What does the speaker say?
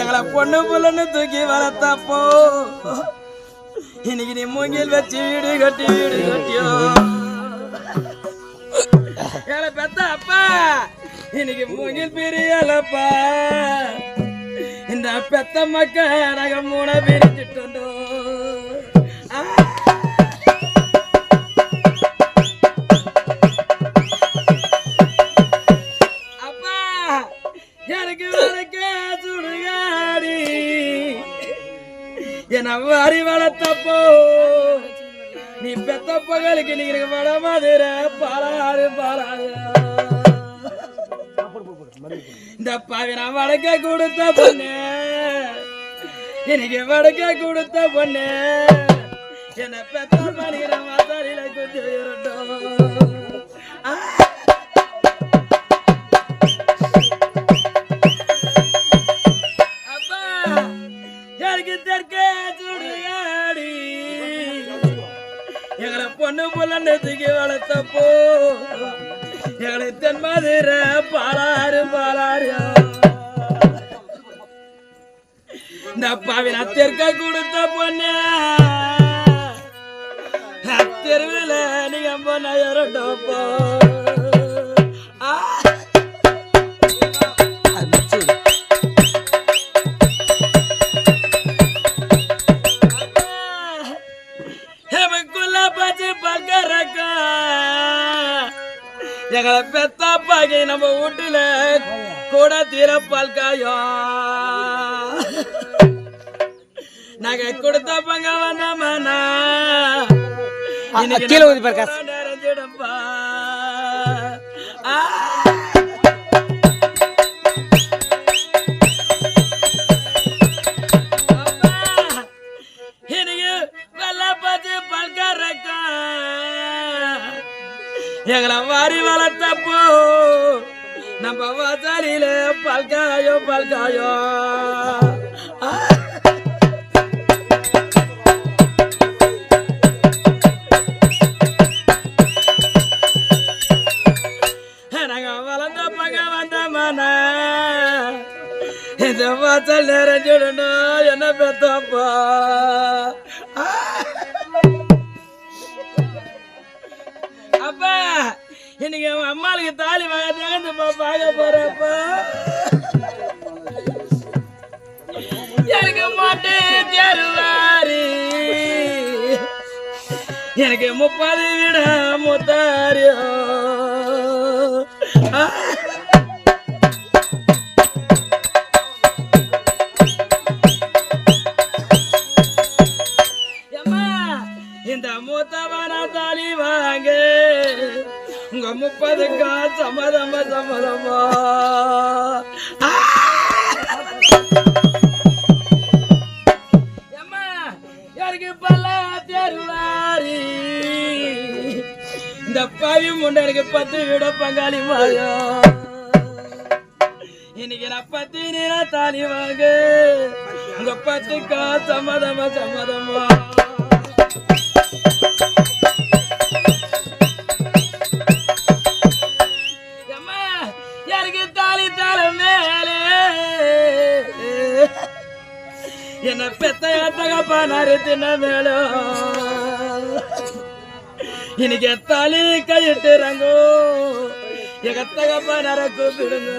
எங்களை பொண்ணு புள்ளன்னு தூக்கி வளர்த்தப்போ. இன்னைக்கு நீ மூங்கில் வச்சு வீடு கட்டி வீடு கட்டியோ. எங்களை பெத்த அப்பா இன்னைக்கு மூங்கில் பிரியலப்பா. இந்த பெத்த மக்கள் நாங்க மூணை பிரிச்சுட்டோம் என்ன வாரி வளர்த்தப்போ. நீ பெத்த பகலுக்கு நீங்க வட மதுர பாலாறு பாலாறு. இந்த பாவி நான் வடக்க கொடுத்த பொண்ணு. எனக்கு வடக்க கொடுத்த பொண்ணு. என்ன பெத்த பண்ணிக்கிற மாத்தாரியில கொஞ்சம் எனக்கு தெற்கே சுடுகாடி. எங்களை பொண்ணு புள்ள தூக்கி வளர்த்தப்போ. எங்களை தென் மதுரை பாலாறு பாலாறு. இந்த அப்பாவின் அத்திற்க கொடுத்த பொண்ணு. தெருவில் நீங்க பொண்ண இரட்டப்போ எங்களை பெத்த பாக்கி நம்ம வீட்டுல கூட தீர பல்காயோ நாங்க கொடுத்த பங்க வந்தோம்னா கீழே ஊதி பாரு எங்களை வாரி வளர்த்தப்போ. நம்ம வாசாலியில பல்காயோ பல்காயோ. இந்த வாசல் நிறைஞ்சிடணும் என்ன பெத்தப்பா இன்னைக்கு அவன் அம்மாளுக்கு தாலி வாங்க பார்க்க போறப்ப. எனக்கு மாட்டு தெருவாரி. எனக்கு முப்பது விட முத்தாரியோ இந்த மூத்தவன முப்பதுக்கா சம்மதமா சம்மதமா ஆ! தெருவாரி? இந்த பவி முண்டை எனக்கு பத்து விட பங்காளி மாயோ இன்னைக்கு நான் பத்தி நீரா தாலி வாங்க. உங்க பத்துக்கா சம்மதமா சம்மதமா தாலி மேலே. என்ன பெத்த தகப்பா நறுத்தின மேலும் இன்னைக்கு தாலி கையிட்டுறாங்கோ எங்க தகப்பா நர கூப்பிடுங்க.